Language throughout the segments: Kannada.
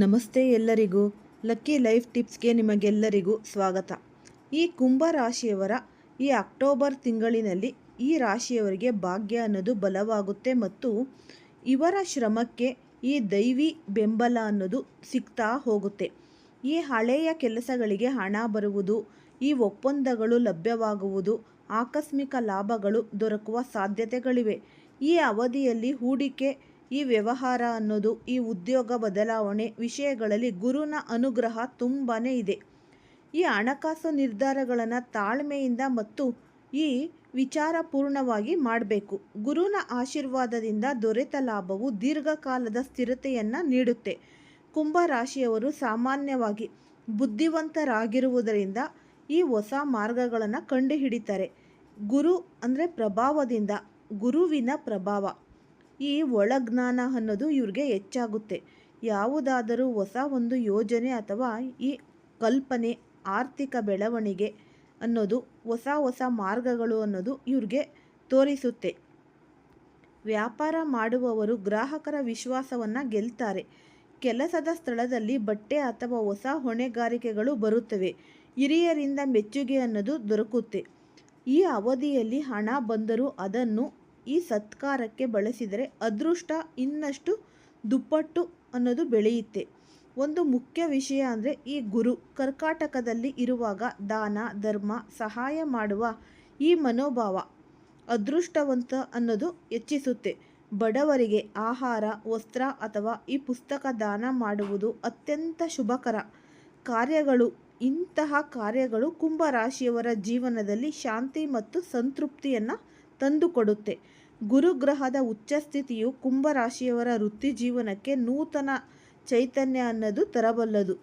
ನಮಸ್ತೆ ಎಲ್ಲರಿಗೂ. ಲಕ್ಕಿ ಲೈಫ್ ಟಿಪ್ಸ್ಗೆ ನಿಮಗೆಲ್ಲರಿಗೂ ಸ್ವಾಗತ. ಈ ಕುಂಭ ರಾಶಿಯವರ ಈ ಅಕ್ಟೋಬರ್ ತಿಂಗಳಿನಲ್ಲಿ ಈ ರಾಶಿಯವರಿಗೆ ಭಾಗ್ಯ ಅನ್ನೋದು ಬಲವಾಗುತ್ತೆ ಮತ್ತು ಇವರ ಶ್ರಮಕ್ಕೆ ಈ ದೈವಿ ಬೆಂಬಲ ಅನ್ನೋದು ಸಿಗ್ತಾ ಹೋಗುತ್ತೆ. ಈ ಹಳೆಯ ಕೆಲಸಗಳಿಗೆ ಹಣ ಬರುವುದು, ಈ ಒಪ್ಪಂದಗಳು ಲಭ್ಯವಾಗುವುದು, ಆಕಸ್ಮಿಕ ಲಾಭಗಳು ದೊರಕುವ ಸಾಧ್ಯತೆಗಳಿವೆ. ಈ ಅವಧಿಯಲ್ಲಿ ಹೂಡಿಕೆ ಈ ವ್ಯವಹಾರ ಅನ್ನೋದು, ಈ ಉದ್ಯೋಗ ಬದಲಾವಣೆ ವಿಷಯಗಳಲ್ಲಿ ಗುರುನ ಅನುಗ್ರಹ ತುಂಬಾ ಇದೆ. ಈ ಹಣಕಾಸು ನಿರ್ಧಾರಗಳನ್ನು ತಾಳ್ಮೆಯಿಂದ ಮತ್ತು ಈ ವಿಚಾರಪೂರ್ಣವಾಗಿ ಮಾಡಬೇಕು. ಗುರುನ ಆಶೀರ್ವಾದದಿಂದ ದೊರೆತ ಲಾಭವು ದೀರ್ಘಕಾಲದ ಸ್ಥಿರತೆಯನ್ನು ನೀಡುತ್ತೆ. ಕುಂಭ ರಾಶಿಯವರು ಸಾಮಾನ್ಯವಾಗಿ ಬುದ್ಧಿವಂತರಾಗಿರುವುದರಿಂದ ಈ ಹೊಸ ಮಾರ್ಗಗಳನ್ನು ಕಂಡುಹಿಡಿತಾರೆ. ಗುರು ಅಂದರೆ ಪ್ರಭಾವದಿಂದ, ಗುರುವಿನ ಪ್ರಭಾವ. ಈ ಒಳಜ್ಞಾನ ಅನ್ನೋದು ಇವ್ರಿಗೆ ಹೆಚ್ಚಾಗುತ್ತೆ. ಯಾವುದಾದರೂ ಹೊಸ ಒಂದು ಯೋಜನೆ ಅಥವಾ ಈ ಕಲ್ಪನೆ, ಆರ್ಥಿಕ ಬೆಳವಣಿಗೆ ಅನ್ನೋದು, ಹೊಸ ಹೊಸ ಮಾರ್ಗಗಳು ಅನ್ನೋದು ಇವ್ರಿಗೆ ತೋರಿಸುತ್ತೆ. ವ್ಯಾಪಾರ ಮಾಡುವವರು ಗ್ರಾಹಕರ ವಿಶ್ವಾಸವನ್ನು ಗೆಲ್ತಾರೆ. ಕೆಲಸದ ಸ್ಥಳದಲ್ಲಿ ಬಟ್ಟೆ ಅಥವಾ ಹೊಸ ಹೊಣೆಗಾರಿಕೆಗಳು ಬರುತ್ತವೆ. ಹಿರಿಯರಿಂದ ಮೆಚ್ಚುಗೆ ಅನ್ನೋದು ದೊರಕುತ್ತೆ. ಈ ಅವಧಿಯಲ್ಲಿ ಹಣ ಬಂದರೂ ಅದನ್ನು ಈ ಸತ್ಕಾರಕ್ಕೆ ಬಳಸಿದರೆ ಅದೃಷ್ಟ ಇನ್ನಷ್ಟು ದುಪ್ಪಟ್ಟು ಅನ್ನೋದು ಬೆಳೆಯುತ್ತೆ. ಒಂದು ಮುಖ್ಯ ವಿಷಯ ಅಂದರೆ ಈ ಗುರು ಕರ್ಕಾಟಕದಲ್ಲಿ ಇರುವಾಗ ದಾನ, ಧರ್ಮ, ಸಹಾಯ ಮಾಡುವ ಈ ಮನೋಭಾವ ಅದೃಷ್ಟವಂತ ಅನ್ನೋದು ಹೆಚ್ಚಿಸುತ್ತೆ. ಬಡವರಿಗೆ ಆಹಾರ, ವಸ್ತ್ರ ಅಥವಾ ಈ ಪುಸ್ತಕ ದಾನ ಮಾಡುವುದು ಅತ್ಯಂತ ಶುಭಕರ. ಕಾರ್ಯಗಳು, ಇಂತಹ ಕಾರ್ಯಗಳು ಕುಂಭ ರಾಶಿಯವರ ಜೀವನದಲ್ಲಿ ಶಾಂತಿ ಮತ್ತು ಸಂತೃಪ್ತಿಯನ್ನು ತಂದುಕೊಡುತ್ತೆ. ಗುರುಗ್ರಹದ ಉಚ್ಚಸ್ಥಿತಿಯು ಕುಂಭರಾಶಿಯವರ ವೃತ್ತಿ ಜೀವನಕ್ಕೆ ನೂತನ ಚೈತನ್ಯ ಅನ್ನೋದು ತರಬಲ್ಲದು.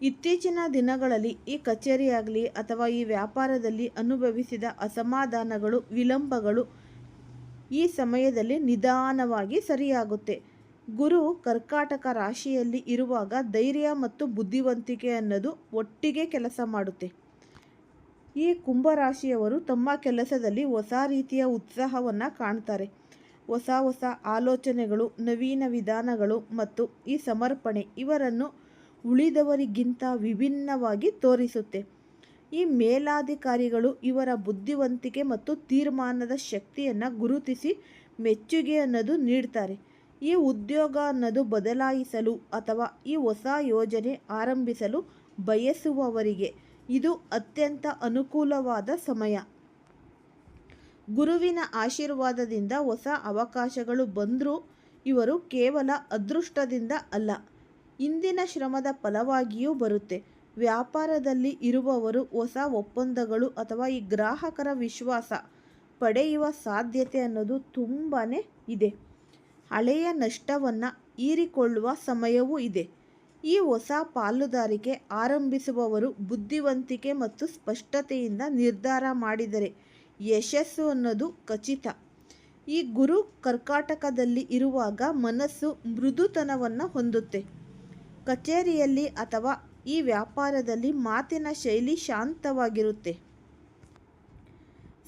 ಇತ್ತೀಚಿನ ದಿನಗಳಲ್ಲಿ ಈ ಕಚೇರಿಯಾಗಲಿ ಅಥವಾ ಈ ವ್ಯಾಪಾರದಲ್ಲಿ ಅನುಭವಿಸಿದ ಅಸಮಾಧಾನಗಳು, ವಿಳಂಬಗಳು ಈ ಸಮಯದಲ್ಲಿ ನಿಧಾನವಾಗಿ ಸರಿಯಾಗುತ್ತೆ. ಗುರು ಕರ್ಕಾಟಕ ರಾಶಿಯಲ್ಲಿ ಇರುವಾಗ ಧೈರ್ಯ ಮತ್ತು ಬುದ್ಧಿವಂತಿಕೆ ಅನ್ನೋದು ಒಟ್ಟಿಗೆ ಕೆಲಸ ಮಾಡುತ್ತೆ. ಈ ಕುಂಭರಾಶಿಯವರು ತಮ್ಮ ಕೆಲಸದಲ್ಲಿ ಹೊಸ ರೀತಿಯ ಉತ್ಸಾಹವನ್ನು ಕಾಣ್ತಾರೆ. ಹೊಸ ಹೊಸ ಆಲೋಚನೆಗಳು, ನವೀನ ವಿಧಾನಗಳು ಮತ್ತು ಈ ಸಮರ್ಪಣೆ ಇವರನ್ನು ಉಳಿದವರಿಗಿಂತ ವಿಭಿನ್ನವಾಗಿ ತೋರಿಸುತ್ತೆ. ಈ ಮೇಲಾಧಿಕಾರಿಗಳು ಇವರ ಬುದ್ಧಿವಂತಿಕೆ ಮತ್ತು ತೀರ್ಮಾನದ ಶಕ್ತಿಯನ್ನು ಗುರುತಿಸಿ ಮೆಚ್ಚುಗೆ ಅನ್ನೋದು ನೀಡ್ತಾರೆ. ಈ ಉದ್ಯೋಗ ಅನ್ನೋದು ಬದಲಾಯಿಸಲು ಅಥವಾ ಈ ಹೊಸ ಯೋಜನೆ ಆರಂಭಿಸಲು ಬಯಸುವವರಿಗೆ ಇದು ಅತ್ಯಂತ ಅನುಕೂಲವಾದ ಸಮಯ. ಗುರುವಿನ ಆಶೀರ್ವಾದದಿಂದ ಹೊಸ ಅವಕಾಶಗಳು ಬಂದರೂ ಇವರು ಕೇವಲ ಅದೃಷ್ಟದಿಂದ ಅಲ್ಲ, ಇಂದಿನ ಶ್ರಮದ ಫಲವಾಗಿಯೂ ಬರುತ್ತೆ. ವ್ಯಾಪಾರದಲ್ಲಿ ಇರುವವರು ಹೊಸ ಒಪ್ಪಂದಗಳು ಅಥವಾ ಈ ಗ್ರಾಹಕರ ವಿಶ್ವಾಸ ಪಡೆಯುವ ಸಾಧ್ಯತೆ ಅನ್ನೋದು ತುಂಬಾ ಇದೆ. ಹಳೆಯ ನಷ್ಟವನ್ನು ಹೀರಿಕೊಳ್ಳುವ ಸಮಯವೂ ಇದೆ. ಈ ಹೊಸ ಪಾಲುದಾರಿಕೆ ಆರಂಭಿಸುವವರು ಬುದ್ಧಿವಂತಿಕೆ ಮತ್ತು ಸ್ಪಷ್ಟತೆಯಿಂದ ನಿರ್ಧಾರ ಮಾಡಿದರೆ ಯಶಸ್ಸು ಅನ್ನೋದು ಖಚಿತ. ಈ ಗುರು ಕರ್ಕಾಟಕದಲ್ಲಿ ಇರುವಾಗ ಮನಸ್ಸು ಮೃದುತನವನ್ನು ಹೊಂದುತ್ತೆ. ಕಚೇರಿಯಲ್ಲಿ ಅಥವಾ ಈ ವ್ಯಾಪಾರದಲ್ಲಿ ಮಾತಿನ ಶೈಲಿ ಶಾಂತವಾಗಿರುತ್ತೆ.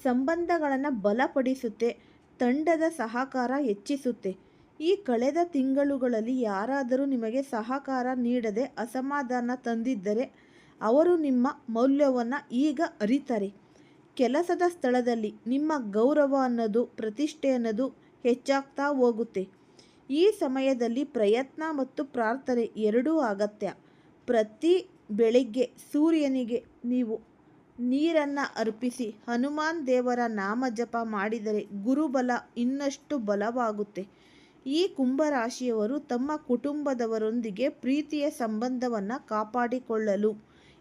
ಸಂಬಂಧಗಳನ್ನು ಬಲಪಡಿಸುತ್ತೆ, ತಂಡದ ಸಹಕಾರ ಹೆಚ್ಚಿಸುತ್ತೆ. ಈ ಕಳೆದ ತಿಂಗಳುಗಳಲ್ಲಿ ಯಾರಾದರೂ ನಿಮಗೆ ಸಹಕಾರ ನೀಡದೆ ಅಸಮಾಧಾನ ತಂದಿದ್ದರೆ ಅವರು ನಿಮ್ಮ ಮೌಲ್ಯವನ್ನು ಈಗ ಅರಿತಾರೆ. ಕೆಲಸದ ಸ್ಥಳದಲ್ಲಿ ನಿಮ್ಮ ಗೌರವ ಅನ್ನೋದು, ಪ್ರತಿಷ್ಠೆ ಅನ್ನೋದು ಹೆಚ್ಚಾಗ್ತಾ ಹೋಗುತ್ತೆ. ಈ ಸಮಯದಲ್ಲಿ ಪ್ರಯತ್ನ ಮತ್ತು ಪ್ರಾರ್ಥನೆ ಎರಡೂ ಅಗತ್ಯ. ಪ್ರತಿ ಬೆಳಿಗ್ಗೆ ಸೂರ್ಯನಿಗೆ ನೀವು ನೀರನ್ನು ಅರ್ಪಿಸಿ, ಹನುಮಾನ್ ದೇವರ ನಾಮ ಜಪ ಮಾಡಿದರೆ ಗುರುಬಲ ಇನ್ನಷ್ಟು ಬಲವಾಗುತ್ತೆ. ಈ ಕುಂಭರಾಶಿಯವರು ತಮ್ಮ ಕುಟುಂಬದವರೊಂದಿಗೆ ಪ್ರೀತಿಯ ಸಂಬಂಧವನ್ನು ಕಾಪಾಡಿಕೊಳ್ಳಲು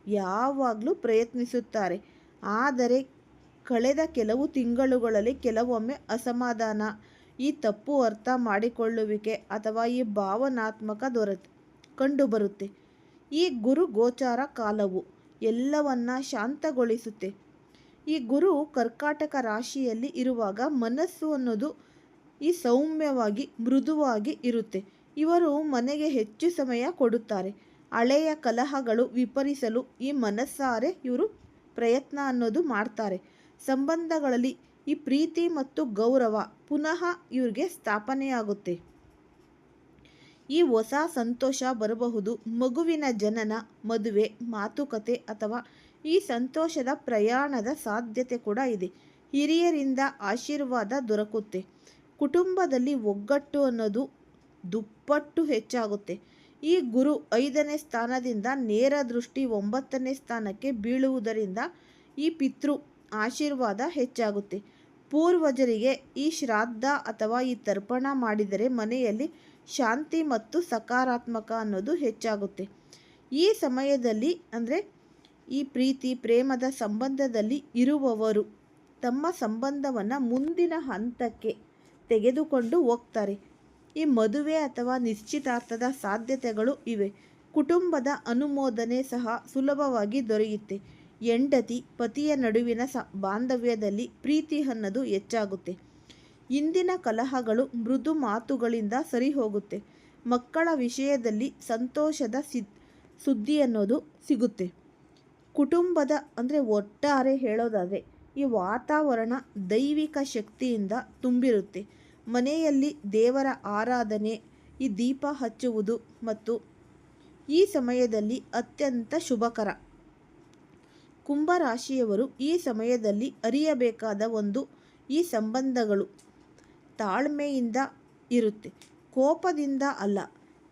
ಯಾವಾಗಲೂ ಪ್ರಯತ್ನಿಸುತ್ತಾರೆ. ಆದರೆ ಕಳೆದ ಕೆಲವು ತಿಂಗಳುಗಳಲ್ಲಿ ಕೆಲವೊಮ್ಮೆ ಅಸಮಾಧಾನ, ಈ ತಪ್ಪು ಅರ್ಥ ಮಾಡಿಕೊಳ್ಳುವಿಕೆ ಅಥವಾ ಈ ಭಾವನಾತ್ಮಕ ದೊರೆತ ಕಂಡುಬರುತ್ತೆ. ಈ ಗುರು ಗೋಚಾರ ಕಾಲವು ಎಲ್ಲವನ್ನ ಶಾಂತಗೊಳಿಸುತ್ತೆ. ಈ ಗುರು ಕರ್ಕಾಟಕ ರಾಶಿಯಲ್ಲಿ ಇರುವಾಗ ಮನಸ್ಸು ಅನ್ನೋದು ಈ ಸೌಮ್ಯವಾಗಿ, ಮೃದುವಾಗಿ ಇರುತ್ತೆ. ಇವರು ಮನೆಗೆ ಹೆಚ್ಚು ಸಮಯ ಕೊಡುತ್ತಾರೆ. ಹಳೆಯ ಕಲಹಗಳು ವಿಪರಿಸಲು ಈ ಮನಸ್ಸಾರೆ ಇವರು ಪ್ರಯತ್ನ ಅನ್ನೋದು ಮಾಡ್ತಾರೆ. ಸಂಬಂಧಗಳಲ್ಲಿ ಈ ಪ್ರೀತಿ ಮತ್ತು ಗೌರವ ಪುನಃ ಇವ್ರಿಗೆ ಸ್ಥಾಪನೆಯಾಗುತ್ತೆ. ಈ ಹೊಸ ಸಂತೋಷ ಬರಬಹುದು. ಮಗುವಿನ ಜನನ, ಮದುವೆ, ಮಾತುಕತೆ ಅಥವಾ ಈ ಸಂತೋಷದ ಪ್ರಯಾಣದ ಸಾಧ್ಯತೆ ಕೂಡ ಇದೆ. ಹಿರಿಯರಿಂದ ಆಶೀರ್ವಾದ ದೊರಕುತ್ತೆ. ಕುಟುಂಬದಲ್ಲಿ ಒಗ್ಗಟ್ಟು ಅನ್ನೋದು ದುಪ್ಪಟ್ಟು ಹೆಚ್ಚಾಗುತ್ತೆ. ಈ ಗುರು ಐದನೇ ಸ್ಥಾನದಿಂದ ನೇರ ದೃಷ್ಟಿ ಒಂಬತ್ತನೇ ಸ್ಥಾನಕ್ಕೆ ಬೀಳುವುದರಿಂದ ಈ ಪಿತೃ ಆಶೀರ್ವಾದ ಹೆಚ್ಚಾಗುತ್ತೆ. ಪೂರ್ವಜರಿಗೆ ಈ ಶ್ರಾದ್ದ ಅಥವಾ ಈ ತರ್ಪಣ ಮಾಡಿದರೆ ಮನೆಯಲ್ಲಿ ಶಾಂತಿ ಮತ್ತು ಸಕಾರಾತ್ಮಕ ಅನ್ನೋದು ಹೆಚ್ಚಾಗುತ್ತೆ. ಈ ಸಮಯದಲ್ಲಿ ಅಂದರೆ ಈ ಪ್ರೀತಿ, ಪ್ರೇಮದ ಸಂಬಂಧದಲ್ಲಿ ಇರುವವರು ತಮ್ಮ ಸಂಬಂಧವನ್ನು ಮುಂದಿನ ಹಂತಕ್ಕೆ ತೆಗೆದುಕೊಂಡು ಹೋಗ್ತಾರೆ. ಈ ಮದುವೆ ಅಥವಾ ನಿಶ್ಚಿತಾರ್ಥದ ಸಾಧ್ಯತೆಗಳು ಇವೆ. ಕುಟುಂಬದ ಅನುಮೋದನೆ ಸಹ ಸುಲಭವಾಗಿ ದೊರೆಯುತ್ತೆ. ಹೆಂಡತಿ, ಪತಿಯ ನಡುವಿನ ಸ, ಬಾಂಧವ್ಯದಲ್ಲಿ ಪ್ರೀತಿ ಅನ್ನೋದು ಹೆಚ್ಚಾಗುತ್ತೆ. ಇಂದಿನ ಕಲಹಗಳು ಮೃದು ಮಾತುಗಳಿಂದ ಸರಿ ಹೋಗುತ್ತೆ ಮಕ್ಕಳ ವಿಷಯದಲ್ಲಿ ಸಂತೋಷದ ಸಿ ಸುದ್ದಿ ಅನ್ನೋದು ಸಿಗುತ್ತೆ. ಕುಟುಂಬದ, ಅಂದರೆ ಒಟ್ಟಾರೆ ಹೇಳೋದಾದರೆ, ಈ ವಾತಾವರಣ ದೈವಿಕ ಶಕ್ತಿಯಿಂದ ತುಂಬಿರುತ್ತೆ. ಮನೆಯಲ್ಲಿ ದೇವರ ಆರಾಧನೆ, ಈ ದೀಪ ಹಚ್ಚುವುದು ಮತ್ತು ಈ ಸಮಯದಲ್ಲಿ ಅತ್ಯಂತ ಶುಭಕರ. ಕುಂಭರಾಶಿಯವರು ಈ ಸಮಯದಲ್ಲಿ ಅರಿಯಬೇಕಾದ ಒಂದು ಈ ಸಂಬಂಧಗಳು ತಾಳ್ಮೆಯಿಂದ ಇರುತ್ತೆ. ಕೋಪದಿಂದ ಅಲ್ಲ,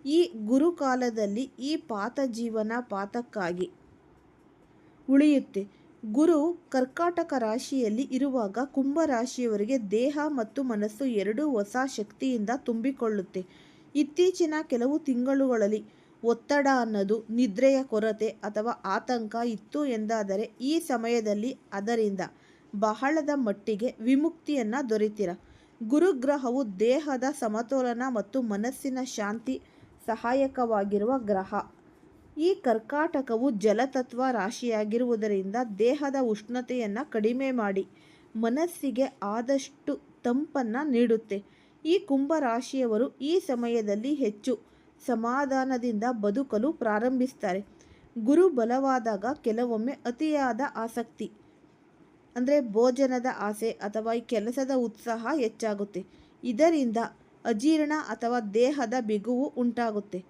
ಈ ಗುರುಕಾಲದಲ್ಲಿ ಈ ಪಾತ ಜೀವನ ಪಾತಕ್ಕಾಗಿ ಉಳಿಯುತ್ತೆ. ಗುರು ಕರ್ಕಾಟಕ ರಾಶಿಯಲ್ಲಿ ಇರುವಾಗ ಕುಂಭ ರಾಶಿಯವರಿಗೆ ದೇಹ ಮತ್ತು ಮನಸ್ಸು ಎರಡೂ ಹೊಸ ಶಕ್ತಿಯಿಂದ ತುಂಬಿಕೊಳ್ಳುತ್ತೆ. ಇತ್ತೀಚಿನ ಕೆಲವು ತಿಂಗಳುಗಳಲ್ಲಿ ಒತ್ತಡ ಅನ್ನೋದು, ನಿದ್ರೆಯ ಕೊರತೆ ಅಥವಾ ಆತಂಕ ಇತ್ತು ಎಂದಾದರೆ ಈ ಸಮಯದಲ್ಲಿ ಅದರಿಂದ ಬಹಳದ ಮಟ್ಟಿಗೆ ವಿಮುಕ್ತಿಯನ್ನು ದೊರೆತಿರ. ಗುರುಗ್ರಹವು ದೇಹದ ಸಮತೋಲನ ಮತ್ತು ಮನಸ್ಸಿನ ಶಾಂತಿ ಸಹಾಯಕವಾಗಿರುವ ಗ್ರಹ. ಈ ಕರ್ಕಾಟಕವು ಜಲತತ್ವ ರಾಶಿಯಾಗಿರುವುದರಿಂದ ದೇಹದ ಉಷ್ಣತೆಯನ್ನು ಕಡಿಮೆ ಮಾಡಿ ಮನಸ್ಸಿಗೆ ಆದಷ್ಟು ತಂಪನ್ನು ನೀಡುತ್ತೆ. ಈ ಕುಂಭ ರಾಶಿಯವರು ಈ ಸಮಯದಲ್ಲಿ ಹೆಚ್ಚು ಸಮಾಧಾನದಿಂದ ಬದುಕಲು ಪ್ರಾರಂಭಿಸ್ತಾರೆ. ಗುರು ಬಲವಾದಾಗ ಕೆಲವೊಮ್ಮೆ ಅತಿಯಾದ ಆಸಕ್ತಿ, ಅಂದರೆ ಭೋಜನದ ಆಸೆ ಅಥವಾ ಈ ಕೆಲಸದ ಉತ್ಸಾಹ ಹೆಚ್ಚಾಗುತ್ತೆ. ಇದರಿಂದ ಅಜೀರ್ಣ ಅಥವಾ ದೇಹದ ಬಿಗುವು ಉಂಟಾಗುತ್ತೆ.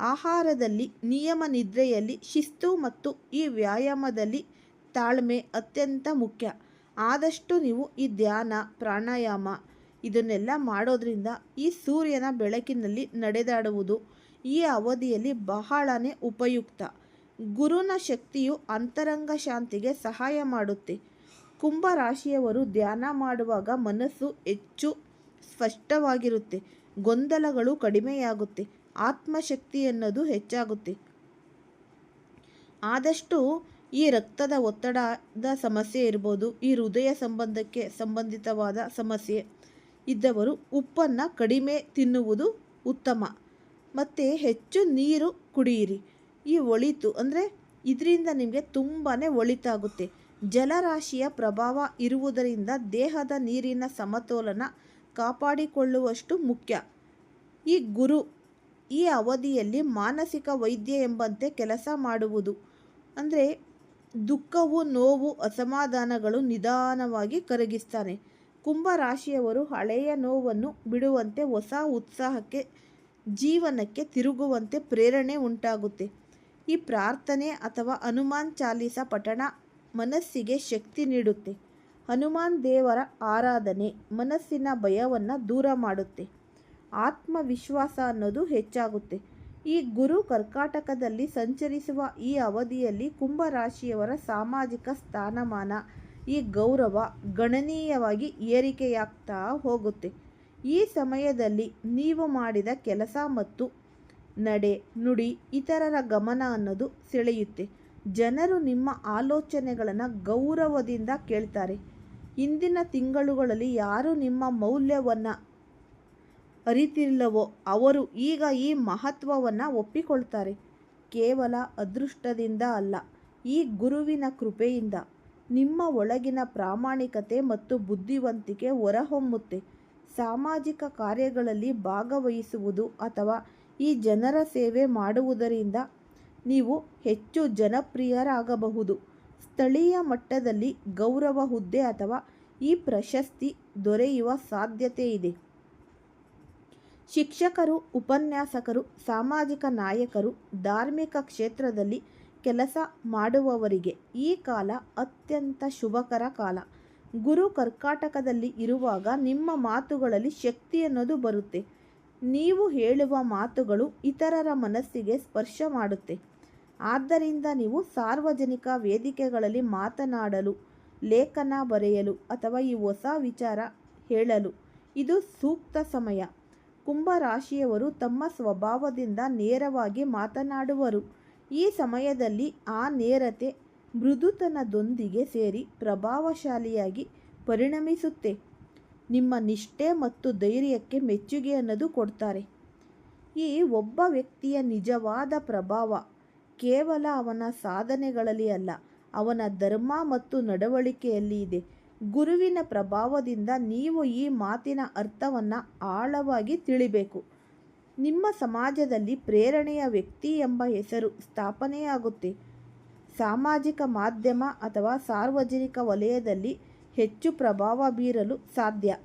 ಆಹಾರದಲ್ಲಿ, ನಿಯಮ ನಿದ್ರೆಯಲ್ಲಿ, ಶಿಸ್ತು ಮತ್ತು ಈ ವ್ಯಾಯಾಮದಲ್ಲಿ ತಾಳ್ಮೆ ಅತ್ಯಂತ ಮುಖ್ಯ. ಆದಷ್ಟು ನೀವು ಈ ಧ್ಯಾನ, ಪ್ರಾಣಾಯಾಮ ಇದನ್ನೆಲ್ಲ ಮಾಡೋದ್ರಿಂದ ಈ ಸೂರ್ಯನ ಬೆಳಕಿನಲ್ಲಿ ನಡೆದಾಡುವುದು ಈ ಅವಧಿಯಲ್ಲಿ ಬಹಳನೇ ಉಪಯುಕ್ತ. ಗುರುನ ಶಕ್ತಿಯು ಅಂತರಂಗ ಶಾಂತಿಗೆ ಸಹಾಯ ಮಾಡುತ್ತೆ. ಕುಂಭ ರಾಶಿಯವರು ಧ್ಯಾನ ಮಾಡುವಾಗ ಮನಸ್ಸು ಹೆಚ್ಚು ಸ್ಪಷ್ಟವಾಗಿರುತ್ತೆ. ಗೊಂದಲಗಳು ಕಡಿಮೆಯಾಗುತ್ತೆ. ಆತ್ಮಶಕ್ತಿ ಅನ್ನೋದು ಹೆಚ್ಚಾಗುತ್ತೆ. ಆದಷ್ಟು ಈ ರಕ್ತದ ಒತ್ತಡದ ಸಮಸ್ಯೆ ಇರ್ಬೋದು, ಈ ಹೃದಯ ಸಂಬಂಧಕ್ಕೆ ಸಂಬಂಧಿತವಾದ ಸಮಸ್ಯೆ ಇದ್ದವರು ಉಪ್ಪನ್ನು ಕಡಿಮೆ ತಿನ್ನುವುದು ಉತ್ತಮ. ಮತ್ತು ಹೆಚ್ಚು ನೀರು ಕುಡಿಯಿರಿ. ಈ ಒಳಿತು ಅಂದರೆ ಇದರಿಂದ ನಿಮಗೆ ತುಂಬಾ ಒಳಿತಾಗುತ್ತೆ. ಜಲರಾಶಿಯ ಪ್ರಭಾವ ಇರುವುದರಿಂದ ದೇಹದ ನೀರಿನ ಸಮತೋಲನ ಕಾಪಾಡಿಕೊಳ್ಳುವಷ್ಟು ಮುಖ್ಯ. ಈ ಗುರು ಈ ಅವಧಿಯಲ್ಲಿ ಮಾನಸಿಕ ವೈದ್ಯ ಎಂಬಂತೆ ಕೆಲಸ ಮಾಡುವುದು. ಅಂದರೆ ದುಃಖವು, ನೋವು, ಅಸಮಾಧಾನಗಳು ನಿಧಾನವಾಗಿ ಕರಗಿಸ್ತಾನೆ. ಕುಂಭ ರಾಶಿಯವರು ಹಳೆಯ ನೋವನ್ನು ಬಿಡುವಂತೆ, ಹೊಸ ಉತ್ಸಾಹಕ್ಕೆ, ಜೀವನಕ್ಕೆ ತಿರುಗುವಂತೆ ಪ್ರೇರಣೆ ಉಂಟಾಗುತ್ತೆ. ಈ ಪ್ರಾರ್ಥನೆ ಅಥವಾ ಹನುಮಾನ್ ಚಾಲೀಸ ಪಠಣ ಮನಸ್ಸಿಗೆ ಶಕ್ತಿ ನೀಡುತ್ತೆ. ಹನುಮಾನ್ ದೇವರ ಆರಾಧನೆ ಮನಸ್ಸಿನ ಭಯವನ್ನು ದೂರ ಮಾಡುತ್ತೆ. ಆತ್ಮವಿಶ್ವಾಸ ಅನ್ನೋದು ಹೆಚ್ಚಾಗುತ್ತೆ. ಈ ಗುರು ಕರ್ಕಾಟಕದಲ್ಲಿ ಸಂಚರಿಸುವ ಈ ಅವಧಿಯಲ್ಲಿ ಕುಂಭರಾಶಿಯವರ ಸಾಮಾಜಿಕ ಸ್ಥಾನಮಾನ, ಈ ಗೌರವ ಗಣನೀಯವಾಗಿ ಏರಿಕೆಯಾಗ್ತಾ ಹೋಗುತ್ತೆ. ಈ ಸಮಯದಲ್ಲಿ ನೀವು ಮಾಡಿದ ಕೆಲಸ ಮತ್ತು ನಡೆ, ನುಡಿ, ಇತರರ ಗಮನ ಅನ್ನೋದು ಸೆಳೆಯುತ್ತೆ. ಜನರು ನಿಮ್ಮ ಆಲೋಚನೆಗಳನ್ನು ಗೌರವದಿಂದ ಕೇಳ್ತಾರೆ. ಇಂದಿನ ತಿಂಗಳುಗಳಲ್ಲಿ ಯಾರು ನಿಮ್ಮ ಮೌಲ್ಯವನ್ನು ಅರಿತಿಲ್ಲವೋ ಅವರು ಈಗ ಈ ಮಹತ್ವವನ್ನು ಒಪ್ಪಿಕೊಳ್ತಾರೆ. ಕೇವಲ ಅದೃಷ್ಟದಿಂದ ಅಲ್ಲ, ಈ ಗುರುವಿನ ಕೃಪೆಯಿಂದ. ನಿಮ್ಮ ಒಳಗಿನ ಪ್ರಾಮಾಣಿಕತೆ ಮತ್ತು ಬುದ್ಧಿವಂತಿಕೆ ಹೊರಹೊಮ್ಮುತ್ತೆ. ಸಾಮಾಜಿಕ ಕಾರ್ಯಗಳಲ್ಲಿ ಭಾಗವಹಿಸುವುದು ಅಥವಾ ಈ ಜನರ ಸೇವೆ ಮಾಡುವುದರಿಂದ ನೀವು ಹೆಚ್ಚು ಜನಪ್ರಿಯರಾಗಬಹುದು. ಸ್ಥಳೀಯ ಮಟ್ಟದಲ್ಲಿ ಗೌರವ ಹುದ್ದೆ ಅಥವಾ ಈ ಪ್ರಶಸ್ತಿ ದೊರೆಯುವ ಸಾಧ್ಯತೆ ಇದೆ. ಶಿಕ್ಷಕರು, ಉಪನ್ಯಾಸಕರು, ಸಾಮಾಜಿಕ ನಾಯಕರು, ಧಾರ್ಮಿಕ ಕ್ಷೇತ್ರದಲ್ಲಿ ಕೆಲಸ ಮಾಡುವವರಿಗೆ ಈ ಕಾಲ ಅತ್ಯಂತ ಶುಭಕರ ಕಾಲ. ಗುರು ಕರ್ಕಾಟಕದಲ್ಲಿ ಇರುವಾಗ ನಿಮ್ಮ ಮಾತುಗಳಲ್ಲಿ ಶಕ್ತಿ ಅನ್ನೋದು ಬರುತ್ತೆ. ನೀವು ಹೇಳುವ ಮಾತುಗಳು ಇತರರ ಮನಸ್ಸಿಗೆ ಸ್ಪರ್ಶ ಮಾಡುತ್ತೆ. ಆದ್ದರಿಂದ ನೀವು ಸಾರ್ವಜನಿಕ ವೇದಿಕೆಗಳಲ್ಲಿ ಮಾತನಾಡಲು, ಲೇಖನ ಬರೆಯಲು ಅಥವಾ ಈ ಹೊಸ ವಿಚಾರ ಹೇಳಲು ಇದು ಸೂಕ್ತ ಸಮಯ. ಕುಂಭ ರಾಶಿಯವರು ತಮ್ಮ ಸ್ವಭಾವದಿಂದ ನೇರವಾಗಿ ಮಾತನಾಡುವರು. ಈ ಸಮಯದಲ್ಲಿ ಆ ನೇರತೆ ಮೃದುತನದೊಂದಿಗೆ ಸೇರಿ ಪ್ರಭಾವಶಾಲಿಯಾಗಿ ಪರಿಣಮಿಸುತ್ತೆ. ನಿಮ್ಮ ನಿಷ್ಠೆ ಮತ್ತು ಧೈರ್ಯಕ್ಕೆ ಮೆಚ್ಚುಗೆ ಅನ್ನೋದು ಕೊಡ್ತಾರೆ. ಈ ಒಬ್ಬ ವ್ಯಕ್ತಿಯ ನಿಜವಾದ ಪ್ರಭಾವ ಕೇವಲ ಅವನ ಸಾಧನೆಗಳಲ್ಲಿ ಅಲ್ಲ, ಅವನ ಧರ್ಮ ಮತ್ತು ನಡವಳಿಕೆಯಲ್ಲಿ ಇದೆ. ಗುರುವಿನ ಪ್ರಭಾವದಿಂದ ನೀವು ಈ ಮಾತಿನ ಅರ್ಥವನ್ನು ಆಳವಾಗಿ ತಿಳಿಬೇಕು. ನಿಮ್ಮ ಸಮಾಜದಲ್ಲಿ ಪ್ರೇರಣೆಯ ವ್ಯಕ್ತಿ ಎಂಬ ಹೆಸರು ಸ್ಥಾಪನೆಯಾಗುತ್ತೆ. ಸಾಮಾಜಿಕ ಮಾಧ್ಯಮ ಅಥವಾ ಸಾರ್ವಜನಿಕ ವಲಯದಲ್ಲಿ ಹೆಚ್ಚು ಪ್ರಭಾವ ಬೀರಲು ಸಾಧ್ಯ.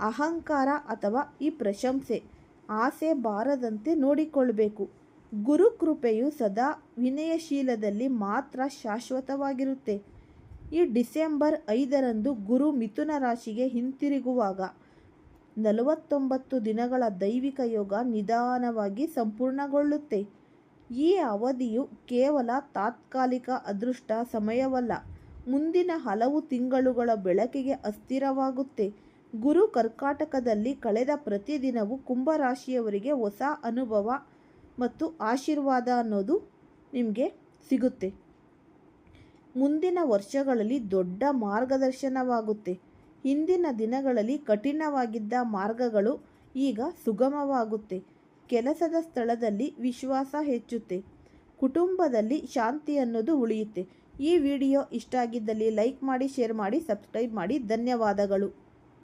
ಅಹಂಕಾರ ಅಥವಾ ಈ ಪ್ರಶಂಸೆ, ಆಸೆ ಬಾರದಂತೆ ನೋಡಿಕೊಳ್ಳಬೇಕು ಗುರುಕೃಪೆಯು ಸದಾ ವಿನಯಶೀಲದಲ್ಲಿ ಮಾತ್ರ ಶಾಶ್ವತವಾಗಿರುತ್ತೆ. ಈ ಡಿಸೆಂಬರ್ ಐದರಂದು ಗುರು ಮಿಥುನ ರಾಶಿಗೆ ಹಿಂತಿರುಗುವಾಗ ನಲವತ್ತೊಂಬತ್ತು ದಿನಗಳ ದೈವಿಕ ಯೋಗ ನಿಧಾನವಾಗಿ ಸಂಪೂರ್ಣಗೊಳ್ಳುತ್ತೆ. ಈ ಅವಧಿಯು ಕೇವಲ ತಾತ್ಕಾಲಿಕ ಅದೃಷ್ಟ ಸಮಯವಲ್ಲ, ಮುಂದಿನ ಹಲವು ತಿಂಗಳುಗಳ ಬೆಳಕಿಗೆ ಅಸ್ಥಿರವಾಗುತ್ತೆ. ಗುರು ಕರ್ಕಾಟಕದಲ್ಲಿ ಕಳೆದ ಪ್ರತಿದಿನವೂ ಕುಂಭರಾಶಿಯವರಿಗೆ ಹೊಸ ಅನುಭವ ಮತ್ತು ಆಶೀರ್ವಾದ ಅನ್ನೋದು ನಿಮಗೆ ಸಿಗುತ್ತೆ. ಮುಂದಿನ ವರ್ಷಗಳಲ್ಲಿ ದೊಡ್ಡ ಮಾರ್ಗದರ್ಶನವಾಗುತ್ತೆ. ಹಿಂದಿನ ದಿನಗಳಲ್ಲಿ ಕಠಿಣವಾಗಿದ್ದ ಮಾರ್ಗಗಳು ಈಗ ಸುಗಮವಾಗುತ್ತೆ. ಕೆಲಸದ ಸ್ಥಳದಲ್ಲಿ ವಿಶ್ವಾಸ ಹೆಚ್ಚುತ್ತೆ. ಕುಟುಂಬದಲ್ಲಿ ಶಾಂತಿ ಅನ್ನೋದು ಉಳಿಯುತ್ತೆ. ಈ ವಿಡಿಯೋ ಇಷ್ಟ ಆಗಿದ್ದಲ್ಲಿ ಲೈಕ್ ಮಾಡಿ, ಶೇರ್ ಮಾಡಿ, ಸಬ್ಸ್ಕ್ರೈಬ್ ಮಾಡಿ. ಧನ್ಯವಾದಗಳು.